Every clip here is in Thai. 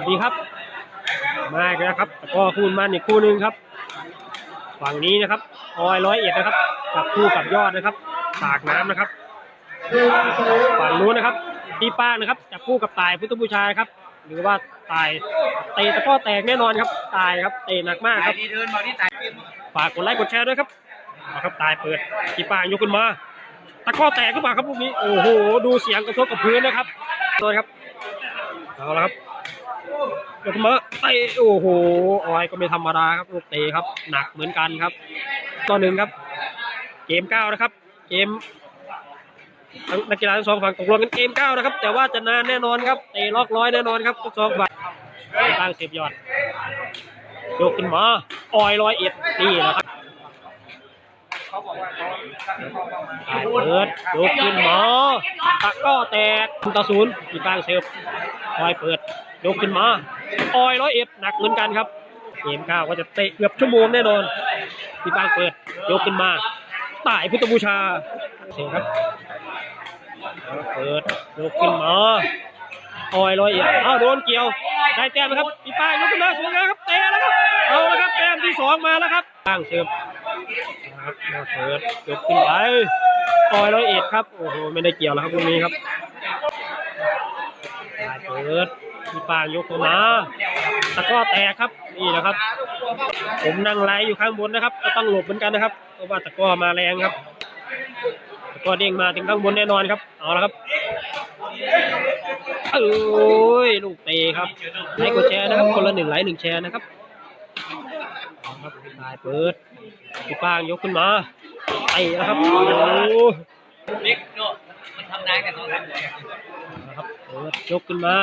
วัสดีครับ มาอีกแล้วครับตะกร้อคูณมันอีกคู่หนึ่งครับ ฝั่งนี้นะครับออยร้อยเอ็ดนะครับจับคู่กับยอดนะครับตากน้ำนะครับฝั่งนู้นนะครับตีป้างนะครับจับคู่กับตายพุทธบูชาครับ หรือว่าตายเตะตะกร้อแตกแน่นอนครับ ตายครับเตะหนักมากครับดีเทินบอกที่ตายเกมฝากกดไลค์กดแชร์ด้วยครับเอาครับตายเปิดตีป้างยกขึ้นมาตะกร้อแตกขึ้นมาครับลูกนี้โอ้โห ดูเสียงกระทบกับพื้นนะครับตัวครับเอาละครับ ยกขึ้นมาไอ้โอ้โหออยก็ไม่ธรรมดาครับลูกเตะครับ หนักเหมือนกันครับต่อหนึ่งครับ เกมเก้านะครับ เกมนักกีฬาทั้งสองฝั่งตกลงกันเกมเก้านะครับ แต่ว่าจะนานแน่นอนครับเตะล็อกร้อยแน่นอนครับทั้งสองฝ่ายตั้งเสียบยอดยกขึ้นมาออยร้อยเอ็ดนี่นะครับเปิดยกขึ้นมอตะก้อแตกคุณต่อศูนย์อีกกลางเสิร์ฟ คอยเปิดยกขึ้นมาออยร้อยเอ็ดหนักเหมือนกันครับเกมข้าวก็จะเตะเกือบชั่วโมงแน่นอนอีกกลางเปิดยกขึ้นมาต่ายพุทธบูชาเสียครับเปิดยกขึ้นมาออยร้อยเอ็ดอ้าวโดนเกี่ยวได้แต้มไหมครับอีป้ายยกขึ้นมาสวยงามครับเตะแล้วครับเอาแล้วครับแต้มที่สองมาแล้วครับตั้งเสร์ฟนะครับมเปิดยกขึ้นไปออยร้อยเอ็ดครับโอ้โหไม่ได้เกี่ยวแล้วครับตรงนี้ครับ ได้เปิดพี่ปางยกขึ้นมาตะก้อแตกครับนี่นะครับ ผมนั่งไลฟ์อยู่ข้างบนนะครับ ก็ต้องหลบเหมือนกันนะครับเพราะว่าตะก้อมาแรงครับตะก้อเด้งมาถึงข้างบนแน่นอนครับเอาละครับเอ้ยลูกเตะครับไลค์กดแชร์นะครับ คนละหนึ่งไลค์หนึ่งแชร์นะครับเอาครับได้เปิดพี่ปางยกขึ้นมาไอ้นะครับโอ้เล็กโนมันทำได้กันสองสามคนนะครับเปิด ยกขึ้นมา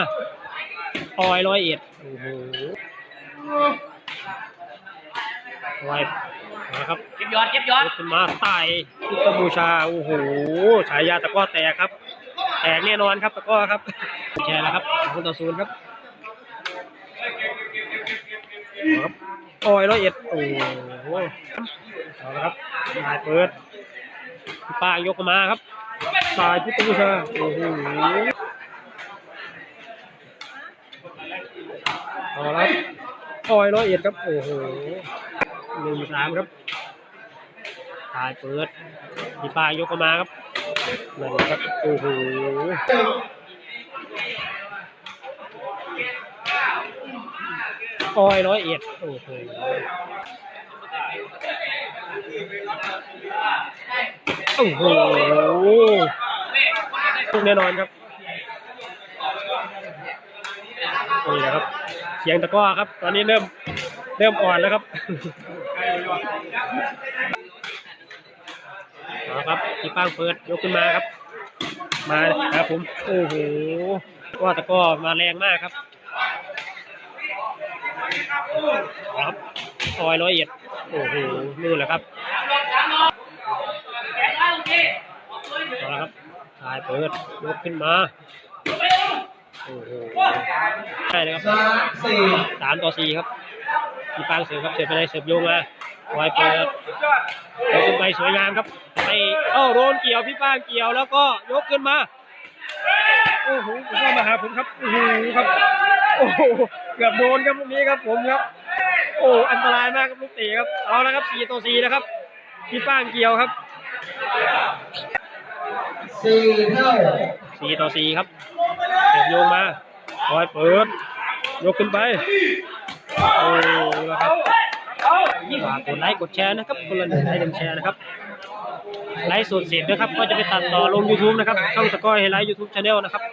ออยร้อยเอ็ดโอ้โหออยนะครับเก็บยอดเก็บยอดยกขึ้นมาไต่พุทธบูชา โอ้โห ฉายาตะกร้อแตกครับ แตกแน่นอนครับตะกร้อครับ แชร์แล้วครับสองต่อศูนย์ครับเอาครับออยร้อยเอ็ดโอ้โหเอาละครับนายเปิดพี่ป้ายกขึ้นมาครับสายพุทธบูชา โอ้โห เอาละครับออยร้อยเอ็ดครับ โอ้โหหนึ่งสามครับตายเปิดพี่ป้ายกมาครับนั่นะครับ โอ้โหออยร้อยเอ็ดโอ้โหโอ้โหแน่นอนครับนี่นะครับ สียงตะก้อครับ ตอนนี้เริ่มเริ่มอ่อนแล้วครับเอาครับพี่ป้างเปิดยกขึ้นมาครับ มาครับผมโอ้โหว่าตะก้อมาแรงมากครับเอาครับออยร้อยเอ็ดโอ้โหนู่นแหละครับเอาละครับสายเปิดยกขึ้นมา ใช่เลยครับสามต่อสี่ครับมีปางเสือครับเสือไปในเสือโยงมาลอยเปิดยกขึ้นไปสวยงามครับไปเอ้าโดนเกี่ยวพี่ป้างเกี่ยวแล้วก็ยกขึ้นมาโอ้โหผมก็มาหาผมครับโอ้โหครับโอ้โหเกือบโดนครับลูกนี้ครับผมครับ โอ้อันตรายมากครับลูกเตะครับเอาละครับสี่ต่อสี่นะครับพี่ป้างเกี่ยวครับสี่เท่า สี่ต่อสี่ครับเสียบโยงมาคอยเปิด ยกขึ้นไปโอ้แล้วครับฝากกดไลค์กดแชร์นะครับคนละหนึ่งไลค์หนึ่งแชร์นะครับไลฟ์สดเสร็จนะครับ ก็จะไปตัดต่อลง YouTube นะครับช่องสกอยไฮไลท์ YouTube Channel นะครับ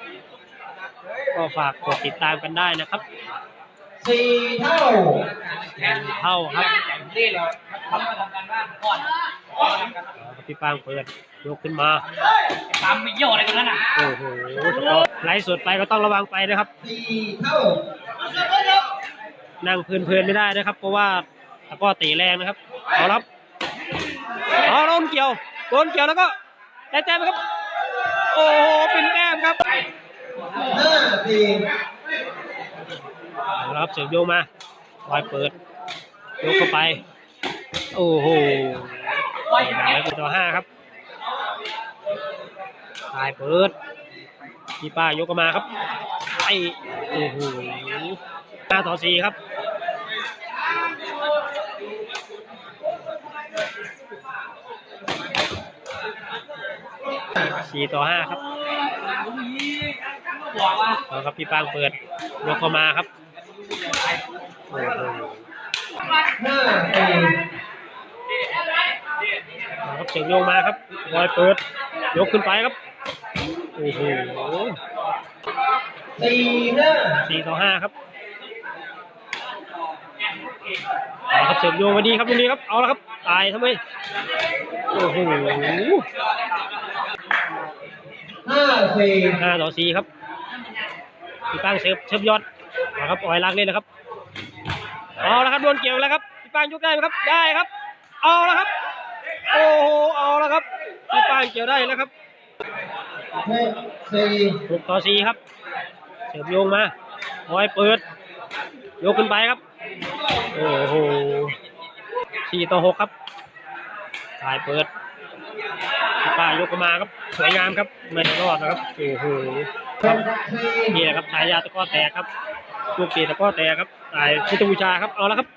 ก็ฝากกดติดตามกันได้นะครับสี่เท่าเท่าครับนี่เลยทำมาทำการบ้านก่อนพี่ปางเปิด ยกขึ้นมาตามไม่เยี่ยวอะไรกันนั่นน่ะโอ้โหสกอร์ไลฟ์สดไปก็ต้องระวังไปนะครับสี่เท่านั่งเพลินๆไม่ได้นะครับ เพราะว่าตะกร้อตีแรงนะครับเอารับเอาโดนเกี่ยวโดนเกี่ยวแล้วก็ได้แต้มไหมครับ โอ้โหเป็นแต้มครับห้าสี่เอาละครับเสือกโยงมาคอยเปิดยกเข้าไป โอ้โหไว้ต่อห้าครับ ตายเปิดพี่ป้ายกมาครับไอโอ้โหห้าต่อสี่ครับสี่ต่อห้าครับเอาครับพี่ป้างเปิดยกเข้ามาครับโอ้โหห้าต่อาครับเสียงโยงมาครับบอยเปิด ยกขึ้นไปครับ โอ้โหสี่ห้าสี่ต่อห้าครับเอาครับเสียงโยงมาดีครับตรงนี้ครับ เอาละครับ ตายทำไม โอ้โหห้าสี่ห้าต่อสี่ครับพี่ปางเสิร์ฟเสิร์ฟยอดเอาครับออยลากเล่นนะครับ เอาละครับโดนเกี่ยวแล้วครับพี่ปางยกได้ไหมครับ ได้ครับ เอาละครับ โอ้โห เอาละครับพี่ปางเกี่ยวได้แล้วครับ หกต่อสี่ครับ เสิร์ฟโยงมาบอยเปิด โยกขึ้นไปครับ โอ้โหสี่ต่อหกครับถ่ายเปิดป้ายกขึ้นมาครับ สวยงามครับ ไม่รอดนะครับ โอ้โหนี่นี่แหละครับฉายาตะก้อแตกครับลูกเตะตะก้อแตกครับตายพุทธบูชาครับ เอาละครับ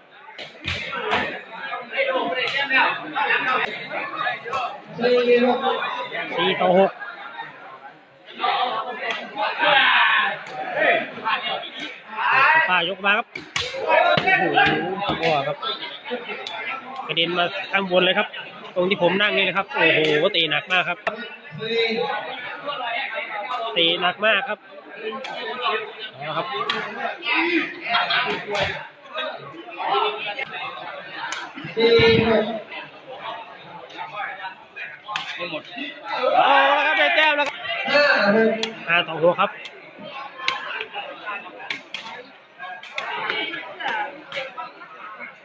สี่ต่อหก ป้ายกมาครับโอ้โหตะกร้อครับกระเด็นมาข้างบนเลยครับ ตรงที่ผมนั่งนี่นะครับ โอ้โหเตะหนักมากครับสี่เตะหนักมากครับเอาละครับสี่หกเอาละครับได้แต้มแล้วครับห้าต่อหกครับ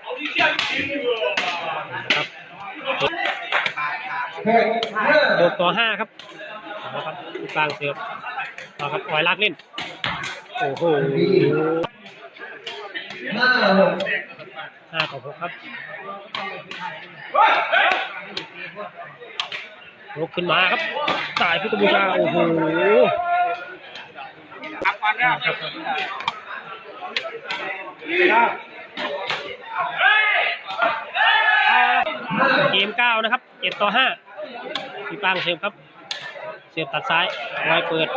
ครับ หกห้าหกต่อห้าครับเอาละครับกลางเสือบเอครับปล่อยลากเล่น โอ้โหห้าต่อหกครับยกขึ้นมาครับสายพุทธบูชาโอ้โหครับ เกมเก้านะครับเจ็ดต่อห้าพี่ปางเสิร์ฟครับ เสียบตัดซ้ายบอยเปิด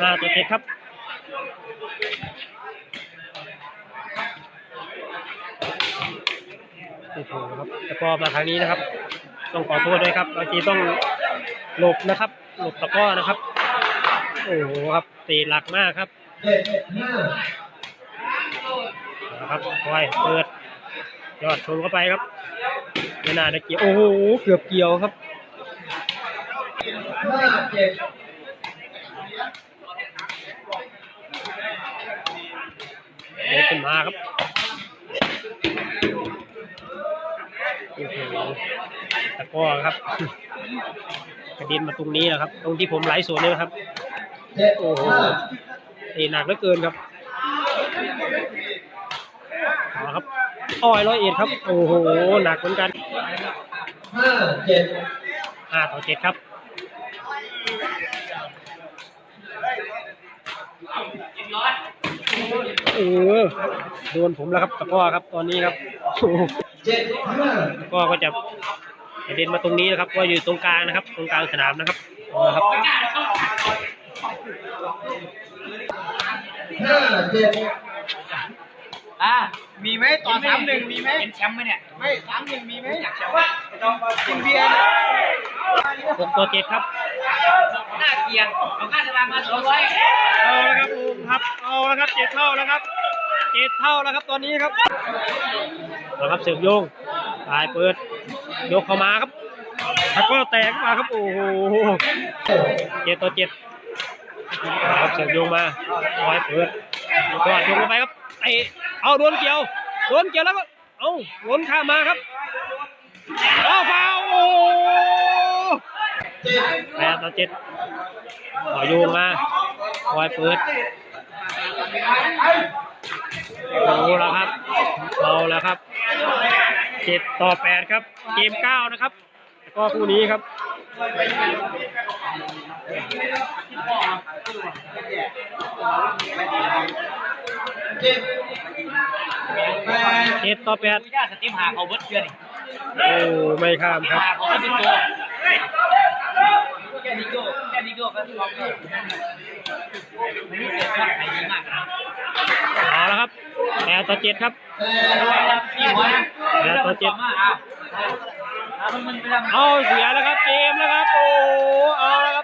ห้าตัวเจ็ดครับโอ้โหครับแล้วก็มาทางนี้นะครับ ต้องขอโทษด้วยครับบางทีต้องหลบนะครับ หลบตะก้อนะครับ โอ้โหครับตีหลักมากครับ นะครับคอยเปิด ยอดชนเข้าไปครับไม่น่าจะเกี่ยว โอ้โห เกือบเกี่ยวครับเจ็ดเดินขึ้นมาครับโอ้โหตะก้อครับกระเด็นมาตรงนี้นะครับ ตรงที่ผมไลฟ์สดเนี่ยนะครับ โอ้โหห้าเตะหนักเหลือเกินครับเอาครับ อ้อยร้อยเอ็ดครับ โอ้โห หนักเหมือนกันห้าเจ็ดห้าต่อเจ็ดครับเออโดนผมแล้วครับตะกร้อครับตอนนี้ครับโอ้โหเจ็ดห้าตะกร้อก็จะกระเด็นมาตรงนี้นะครับว่าอยู่ตรงกลางนะครับ ตรงกลางสนามนะครับอาละครับห้าเจ็ดอ่า มีไหมต่อสามหนึ่งมีไหมเป็นแชมป์ไหมเนี่ย ไม่สามหนึ่งมีไหมอยากแชมป์กินเบียร์หกต่อเจ็ดครับหน้าเกียร์เอาค่าตารางมาสองร้อยเอาละครับผมครับ เอาละครับเจ็ดเท่าแล้วครับเจ็ดเท่าแล้วครับตอนนี้ครับเอาครับเสือกโยงตายเปิดยกเข้ามาครับตะกร้อแตกมาครับโอ้โหเจ็ดต่อเจ็ดเอาครับเสือกโยงมาคอยเปิดยอดโยงลงไปครับไอ เอาโดนเกี่ยว โดนเกี่ยวแล้วก็ เอาล้นข้ามมาครับเอาฟาวโอ้แปดต่อเจ็ดขอโยงมาคอยเปิดเอาแล้วครับเอาแล้วครับเจ็ดต่อแปดครับ เกมเก้านะครับ ก็คู่นี้ครับ เจ็ดแปดเจ็ดต่อแปดย่าสติมหาเขาเบิดเดือนโอ้ไม่ข้ามครับหาเขาเป็นตัวแค่นี้ก็แค่นี้ก็ก็ล็อกเลยไม่มีเกิดขึ้นใครดีมากนะเอาละครับแปดต่อเจ็ดครับพี่หัวนะมาอะเอามันไปทำเอาเสียแล้วครับเกมแล้วครับ โอ้โหเอาละครับ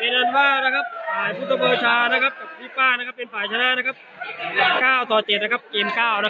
เป็นอันว่านะครับฝ่ายพุทธเบอร์ชานะครับกับพี่ป้านะครับเป็นฝ่ายชนะนะครับเก้าต่อเจ็ดนะครับเกมเก้านะครับ